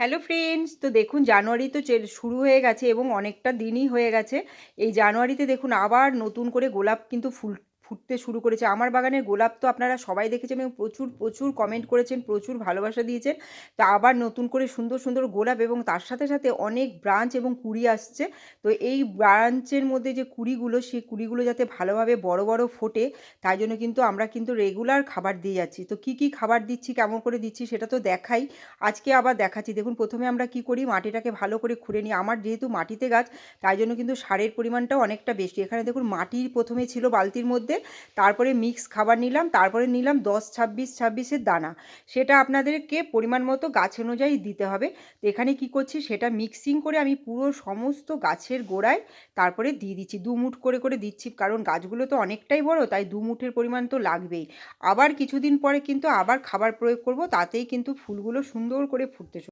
Hello friends তো দেখুন জানুয়ারি তো শুরু হয়ে গেছে এবং অনেকটা দিনই হয়ে গেছে। এই জানুয়ারিতে দেখুন আবার নতুন করে গোলাপ কিন্তু ফুল ফুটতে শুরু করেছে। আমার বাগানের গোলাপ তো আপনারা সবাই দেখেছেন এবং প্রচুর প্রচুর কমেন্ট করেছেন, প্রচুর ভালোবাসা দিয়েছেন। তা আবার নতুন করে সুন্দর সুন্দর গোলাপ এবং তার সাথে সাথে অনেক ব্রাঞ্চ এবং কুড়ি আসছে। তো এই ব্রাঞ্চের মধ্যে যে কুড়িগুলো, সেই কুড়িগুলো যাতে ভালোভাবে বড় বড় ফোটে, তাই জন্য কিন্তু আমরা কিন্তু রেগুলার খাবার দিয়ে যাচ্ছি। তো কি কি খাবার দিচ্ছি, কেমন করে দিচ্ছি সেটা তো দেখাই। আজকে আবার দেখাচ্ছি। দেখুন, প্রথমে আমরা কি করি? মাটিটাকে ভালো করে খুঁড়ে নিই। আমার যেহেতু মাটিতে গাছ, তাই জন্য কিন্তু সারের পরিমাণটাও অনেকটা বেশি। এখানে দেখুন মাটির প্রথমে ছিল বালতির মধ্যে তারপরে মিক্স খাবার নিলাম, তারপরে নিলাম দশ, ছাব্বিশ, ছাব্বিশের দানা। সেটা আপনাদেরকে পরিমাণ মতো গাছ অনুযায়ী দিতে হবে। তো এখানে কি করছি, সেটা মিক্সিং করে আমি পুরো সমস্ত গাছের গোড়ায় তারপরে দিয়ে দিচ্ছি। দু মুঠ করে করে দিচ্ছি, কারণ গাছগুলো তো অনেকটাই বড়, তাই দু মুঠের পরিমাণ তো লাগবেই। আবার কিছুদিন পরে কিন্তু আবার খাবার প্রয়োগ করব, তাতেই কিন্তু ফুলগুলো সুন্দর করে ফুটতে